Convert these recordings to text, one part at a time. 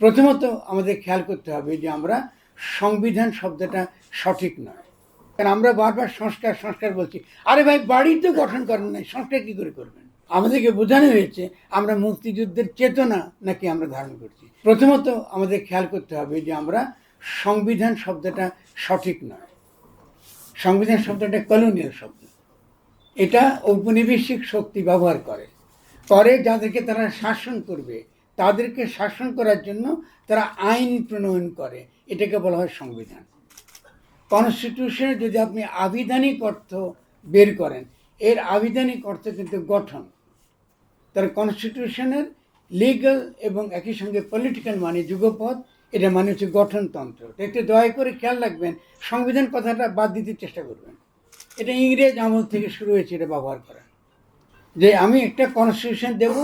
প্রথমত আমাদের খেয়াল করতে হবে যে আমরা সংবিধান শব্দটা সঠিক নয়। কারণ আমরা বারবার সংস্কার সংস্কার বলছি, আরে ভাই, বাড়ি তো গঠন করেন নাই, সংস্কার কী করে করবেন? আমাদেরকে বোঝানো হয়েছে, আমরা মুক্তিযুদ্ধের চেতনা নাকি আমরা ধারণ করছি। প্রথমত আমাদের খেয়াল করতে হবে যে আমরা সংবিধান শব্দটা সঠিক নয়। সংবিধান শব্দটা কলোনিয়াল শব্দ। এটা ঔপনিবেশিক শক্তি ব্যবহার করে। করে যাদেরকে তারা শাসন করবে তাদেরকে শাসন করার জন্য তারা আইন প্রণয়ন করে। এটাকে বলা হয় সংবিধান। কনস্টিটিউশনে যদি আপনি আবিধানিক অর্থ বের করেন, এর আবিধানিক অর্থ কিন্তু গঠন। তার কনস্টিটিউশনের লিগাল এবং একই সঙ্গে পলিটিক্যাল মানে যুগপথ এটা মানে হচ্ছে গঠনতন্ত্র। একটু দয়া করে খেয়াল রাখবেন, সংবিধান কথাটা বাদ দিতে চেষ্টা করবেন। এটা ইংরেজ আমল থেকে শুরু হয়েছে, এটা ব্যবহার করা যে আমি একটা কনস্টিটিউশন দেব,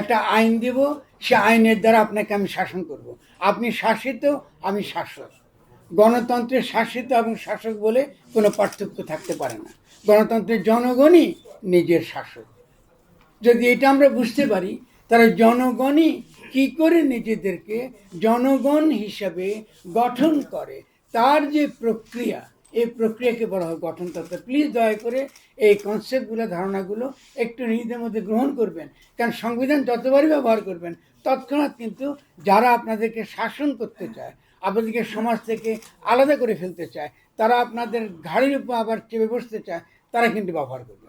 একটা আইন দেব সে আইনের দ্বারা আপনাকে আমি শাসন করব। আপনি শাসিত, আমি শাসক। গণতন্ত্রের শাসিত এবং শাসক বলে কোনো পার্থক্য থাকতে পারে না। গণতন্ত্রের জনগণই নিজের শাসক। যদি এটা আমরা বুঝতে পারি তারা জনগণই কি করে নিজেদেরকে জনগণ হিসাবে গঠন করে? তার যে প্রক্রিয়া এই প্রক্রিয়াকে বলা হয় গঠনতন্ত্র প্লিজ দয়া করে এই কনসেপ্টগুলো ধারণাগুলো একটু নিজেদের মধ্যে গ্রহণ করবেন। কারণ সংবিধান যতবারই ব্যবহার করবেন, তৎক্ষণাৎ কিন্তু যারা আপনাদেরকে শাসন করতে চায়, আপনাদেরকে সমাজ থেকে আলাদা করে ফেলতে চায়, তারা আপনাদের ঘাড়ির উপর আবার চেপে বসতে চায়, তারা কিন্তু ব্যবহার করবে।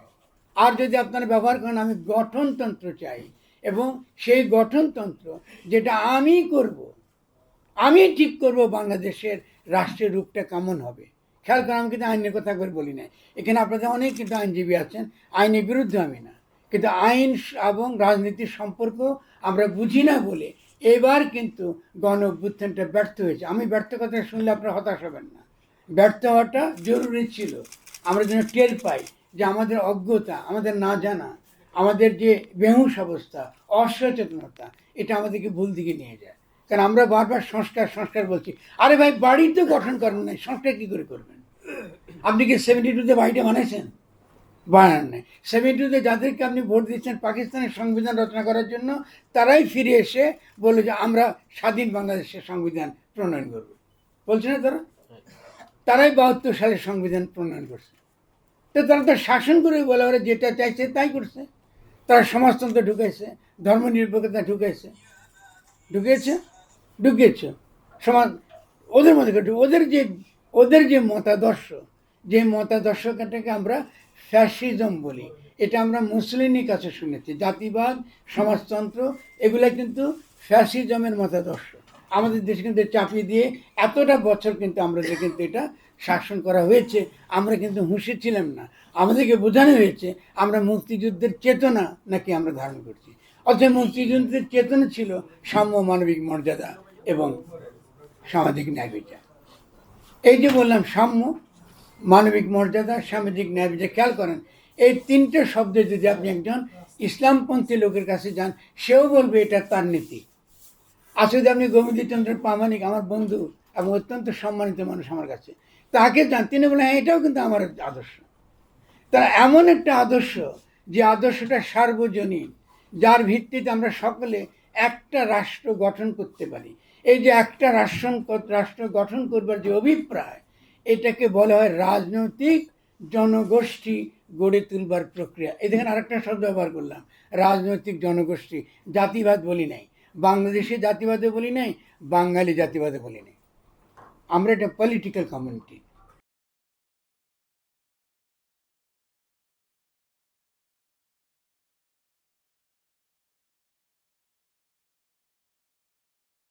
আর যদি আপনারা ব্যবহার করেন, আমি গঠনতন্ত্র চাই এবং সেই গঠনতন্ত্র যেটা আমি করব, আমি ঠিক করব, বাংলাদেশের রাষ্ট্রের রূপটা কেমন হবে? খেয়াল করে আমি কিন্তু আইনের কথা করে বলি না এখানে আপনাদের অনেক কিন্তু আইনজীবী আছেন, আইনের বিরুদ্ধে আমি না। কিন্তু আইন এবং রাজনীতির সম্পর্ক আমরা বুঝি না বলে এবার কিন্তু গণ অভ্যুত্থানটা ব্যর্থ হয়েছে। আমি ব্যর্থ কথা শুনলে আপনারা হতাশ হবেন না। ব্যর্থ হওয়াটা জরুরি ছিল। আমরা যেন টের পাই যে আমাদের অজ্ঞতা, আমাদের না জানা, আমাদের যে বেহুশ অবস্থা, অসচেতনতা, এটা আমাদেরকে ভুল দিকে নিয়ে যায়। কারণ আমরা বারবার সংস্কার সংস্কার বলছি। আরে ভাই বাড়ি তো গঠন করেন নাই, সংস্কার কী করে করবেন? আপনি কি সেভেন্টি টুতে বাড়িটা বানাইছেন? বানান নাই। সেভেন্টি টুতে যাদেরকে আপনি ভোট দিচ্ছেন পাকিস্তানের সংবিধান রচনা করার জন্য, তারাই ফিরে এসে বলল যে, আমরা স্বাধীন বাংলাদেশের সংবিধান প্রণয়ন করব। বলছে না তারা? তারাই বাহাত্তর সালে সংবিধান প্রণয়ন করছে। তো তারা তো শাসন করে বলে, ওরা যেটা চাইছে তাই করছে। তারা সমাজতন্ত্র ঢুকেছে ধর্মনিরপেক্ষতা ঢুকেছে ঢুকেছে? ঢুকেছে সমাজ ওদের মধ্যে ওদের যে ওদের যে মতাদর্শ, যে মতাদর্শটাকে আমরা ফ্যাসিজম বলি, এটা আমরা মুসলিমের কাছে শুনেছি। জাতিবাদ, সমাজতন্ত্র, এগুলা কিন্তু ফ্যাসিজমের মতাদর্শ। আমাদের দেশে কিন্তু চাপিয়ে দিয়ে এতটা বছর কিন্তু আমরা যে কিন্তু এটা শাসন করা হয়েছে, আমরা কিন্তু হুঁশে ছিলাম না। আমাদেরকে বোঝানো হয়েছে, আমরা মুক্তিযুদ্ধের চেতনা নাকি আমরা ধারণ করছি। অথচ মুক্তিযুদ্ধের চেতনা ছিল সাম্য মানবিক মর্যাদা। এবং সামাজিক ন্যায় বিচার। এই যে বললাম সাম্য, মানবিক মর্যাদা, সামাজিক ন্যায় বিচার, খেয়াল করেন, এই তিনটে শব্দে যদি আপনি একজন ইসলামপন্থী লোকের কাছে যান, সেও বলবে এটা তার নীতি। আজ যদি আপনি গোবিন্দচন্দ্র প্রামাণিক, আমার বন্ধু এবং অত্যন্ত সম্মানিত মানুষ আমার কাছে, তাকে যান, তিনি বলেন হ্যাঁ এটাও কিন্তু আমার আদর্শ। তারা এমন একটা আদর্শ যে আদর্শটা সার্বজনীন, যার ভিত্তিতে আমরা সকলে একটা রাষ্ট্র গঠন করতে পারি। এই যে একটা রাষ্ট্র রাষ্ট্র গঠন করবার যে অভিপ্রায়, এটাকে বলা হয় রাজনৈতিক জনগোষ্ঠী গড়ে তুলবার প্রক্রিয়া। এই দেখেন আরেকটা শব্দ ব্যবহার করলাম, রাজনৈতিক জনগোষ্ঠী। জাতিবাদ বলি নাই। বাংলাদেশে জাতিবাদে বলি নাই, বাঙালি জাতিবাদে বলি নাই। আমরা এটা পলিটিক্যাল কমিউনিটি